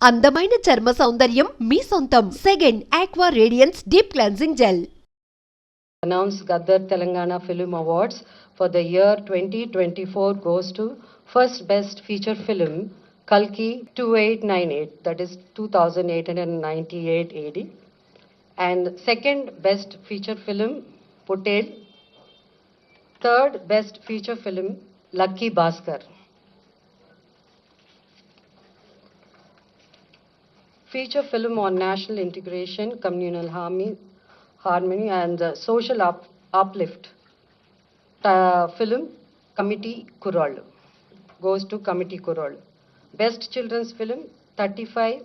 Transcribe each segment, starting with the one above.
అందమైన చర్మ సౌందర్యం మీ సొంతం second aqua radiance deep cleansing gel announced Gaddar Telangana Film Awards for the year 2024 goes to first best feature film Kalki 2898 that is 2898 AD and second best feature film Putel third best feature film Lucky Bhaskar feature film on national integration, communal harmony, harmony and uh, social up, uplift. Uh, film Committee Kural goes to Committee Kural. Best children's film 35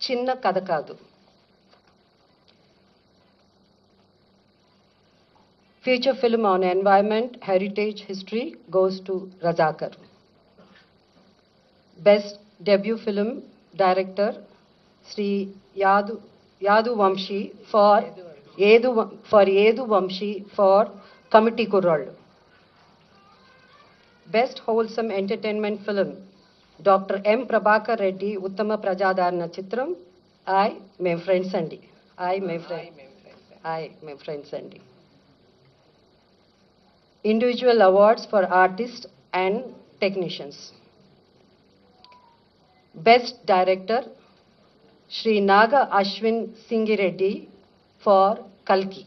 Chinna Kadakadu. Feature film on environment, heritage, history goes to Razakar. Best debut film director Sri Yadu Yadu Vamshi for Yedu for Yedu Vamshi for Committee Kural. Best wholesome entertainment film Dr. M. Prabhakar Reddy Uttama Prajadarana Chitram I my friends Andy. I my friend. I my friends Andy. Individual awards for artists and technicians. Best director Shri Naga Ashwin Singireddy for Kalki.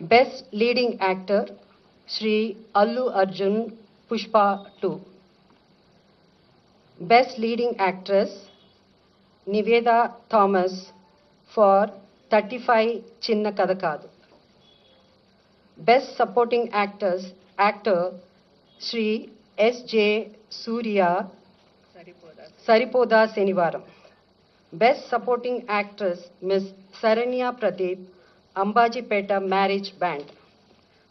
Best leading actor Sri Allu Arjun Pushpa 2. Best leading actress Niveda Thomas for 35 Chinna Kadakadu. Best supporting actors actor Sri S.J. Surya Saripoda Senivaram. Best Supporting Actress Miss Saranya Pradeep, Ambajipeta Marriage Band.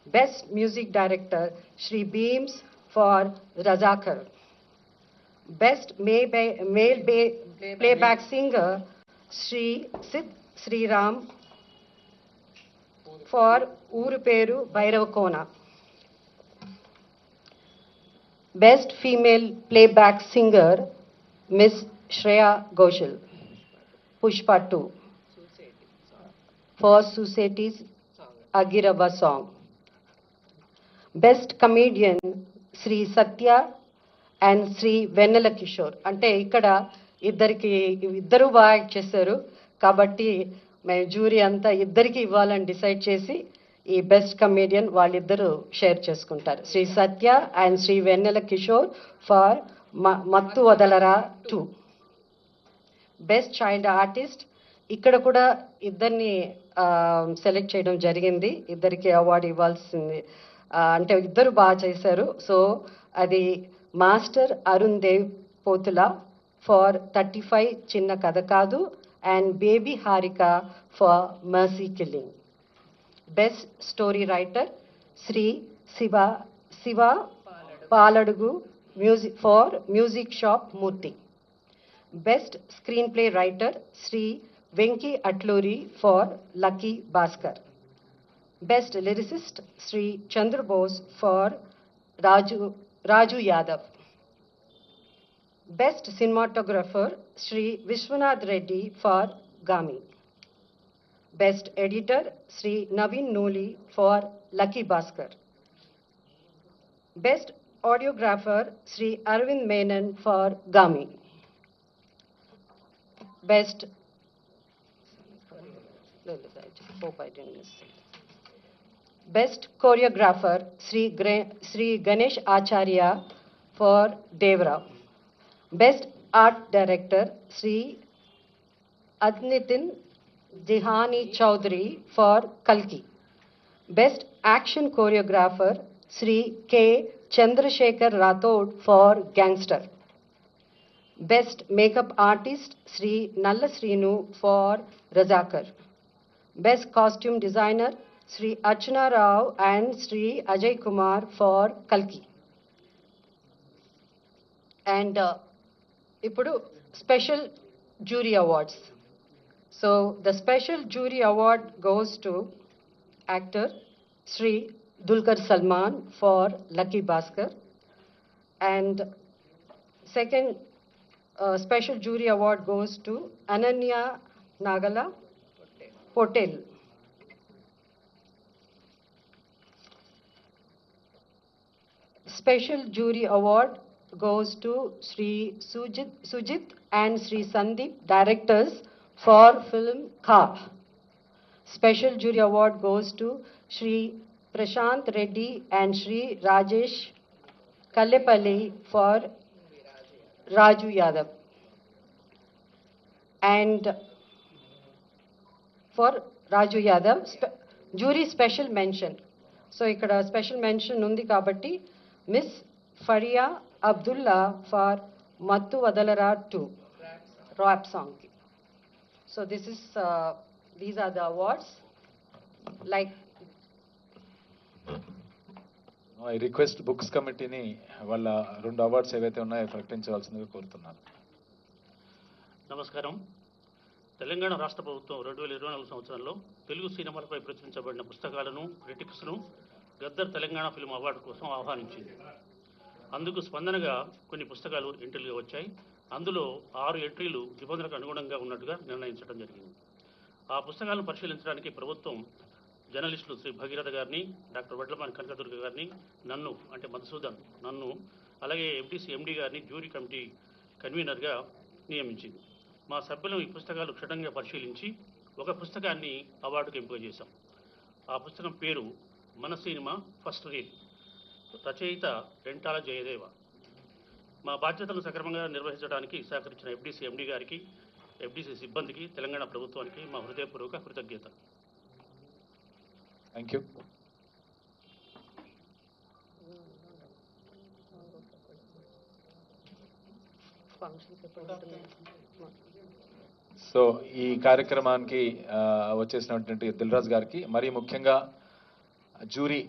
Best Music Director Sri Beams for Razakar. Best Male ba- Playback Singer Shri Sid Sri Ram for ఊరు పేరు Bhairavakona. Best female playback singer miss Shreya Ghoshal. Pushpa two. For సూసైటీస్ అగిరవ song. Best comedian Shri Satya and Shri Vennela Kishore. అంటే ఇక్కడ ఇద్దరికి ఇద్దరు బాగా చేశారు. కాబట్టి మేము జ్యూరీ అంతా ఇద్దరికి ఇవ్వాలని డిసైడ్ చేసి ఈ బెస్ట్ కమేడియన్ వాళ్ళిద్దరూ షేర్ చేసుకుంటారు. Shri Satya and Shri Vennela Kishore for Mathu Vadalara two. Best child artist. ఇక్కడ కూడా ఇద్దరిని సెలెక్ట్ చేయడం జరిగింది. ఇద్దరికి అవార్డు ఇవ్వాల్సింది అంటే ఇద్దరు బాగా చేశారు. సో అది master Arun Dev Pothula for thirty five చిన్న కథ కాదు. and Baby Harika for Mercy Killing. Best Story Writer Sri Siva, Siva Paladugu music, for Music Shop Murthy. Best Screenplay Writer Sri Venki Atluri for Lucky Bhaskar. Best Lyricist Sri Chandra Bose for Raju, Raju Yadav. Best Cinematographer Sri Vishwanath Reddy for Gami. Best Editor Sri Navin Noli for Lucky Baskar. Best Audiographer Sri Arvind Menon for Gami. Best hope I didn't miss it. Best choreographer Sri, Sri Ganesh Acharya for Devra. Best art director Sri Adnitin Dihani Chaudhary for Kalki. Best action choreographer Sri K. Chandrasekhar Rathod for Gangster. Best makeup artist Sri Nalla Srinu for Razakar. Best costume designer Sri Archana Rao and Sri Ajay Kumar for Kalki. And uh, ఇప్పుడు special jury awards. So the special jury award goes to actor Sri Dulkar Salman for Lucky Bhaskar. And second uh, special jury award goes to Ananya Nagala Potel. Special jury award goes to Sri Sujit, Sujit and Sri Sandeep, directors for film Ka. Special jury award goes to Sri Prashant Reddy and Sri Rajesh Kallepalli for Raju Yadav. And for Raju Yadav, spe jury special mention. So, ikkada special mention Nundi Kabati, Miss Faria Abdullah for Mathu Vadalara two rap సాంగ్కి so this is these are the awards like I request books కమిటీని వాళ్ళ రెండు awards ఏవైతే ఉన్నాయో ప్రకటించవలసిందిగా కోరుతున్నాను. నమస్కారం. తెలంగాణ రాష్ట్ర ప్రభుత్వం రెండు వేల ఇరవై నాలుగు సంవత్సరంలో తెలుగు సినిమాలపై ప్రచురించబడిన పుస్తకాలను క్రిటిక్స్ను గద్దర్ తెలంగాణ ఫిల్మ్ అవార్డు కోసం ఆహ్వానించింది. అందుకు స్పందనగా కొన్ని పుస్తకాలు ఎంట్రీలుగా వచ్చాయి. అందులో ఆరు ఎంట్రీలు నిబంధనలకు అనుగుణంగా ఉన్నట్టుగా నిర్ణయించడం జరిగింది. ఆ పుస్తకాలను పరిశీలించడానికి ప్రభుత్వం జర్నలిస్టులు శ్రీ భగీరథ గారిని డాక్టర్ వడ్లమాని కనకదుర్గ గారిని నన్ను అంటే మధుసూదన్ నన్ను అలాగే ఎంటీసీ ఎండి గారిని జ్యూరీ కమిటీ కన్వీనర్గా నియమించింది. మా సభ్యులు ఈ పుస్తకాలు క్షుణ్ణంగా పరిశీలించి ఒక పుస్తకాన్ని అవార్డుకు ఎంపిక చేశాం. ఆ పుస్తకం పేరు మన సినిమా ఫస్ట్ రీడ్ రచయిత వెంటాల జయదేవ. మా బాధ్యతలను సక్రమంగా నిర్వహించడానికి సహకరించిన ఎఫ్డీసీ ఎండీ గారికి ఎఫ్డీసీ సిబ్బందికి తెలంగాణ ప్రభుత్వానికి మా హృదయపూర్వక కృతజ్ఞత. థ్యాంక్ యూ సో ఈ కార్యక్రమానికి వచ్చేసినటువంటి దిల్రాజ్ గారికి మరీ ముఖ్యంగా jury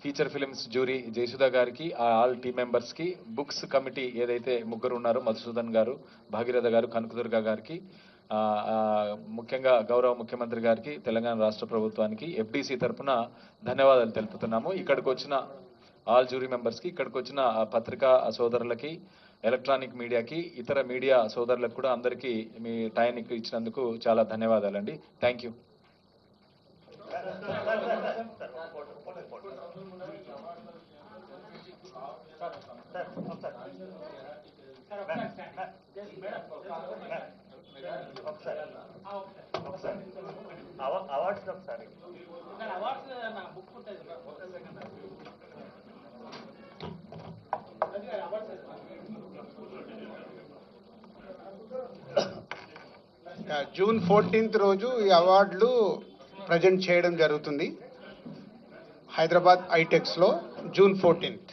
feature films jury Jayasudha గారికి ఆ ఆల్ టీమ్ మెంబర్స్కి బుక్స్ కమిటీ ఏదైతే ముగ్గురు ఉన్నారో మధుసూదన్ గారు భాగీరథ గారు కనకదుర్గ గారికి ముఖ్యంగా గౌరవ ముఖ్యమంత్రి గారికి తెలంగాణ రాష్ట్ర ప్రభుత్వానికి ఎఫ్డిసి తరఫున ధన్యవాదాలు తెలుపుతున్నాము. ఇక్కడికి వచ్చిన ఆల్ జ్యూరీ మెంబర్స్కి ఇక్కడికి వచ్చిన పత్రికా సోదరులకి ఎలక్ట్రానిక్ మీడియాకి ఇతర మీడియా సోదరులకు కూడా అందరికీ మీ టైం ఇచ్చినందుకు చాలా ధన్యవాదాలండి. థ్యాంక్ యూ అవార్డ్స్ ఒకసారి. జూన్ ఫోర్టీన్త్ రోజు ఈ అవార్డులు ప్రజెంట్ చేయడం జరుగుతుంది హైదరాబాద్ ఐటెక్స్లో జూన్ ఫోర్టీన్త్.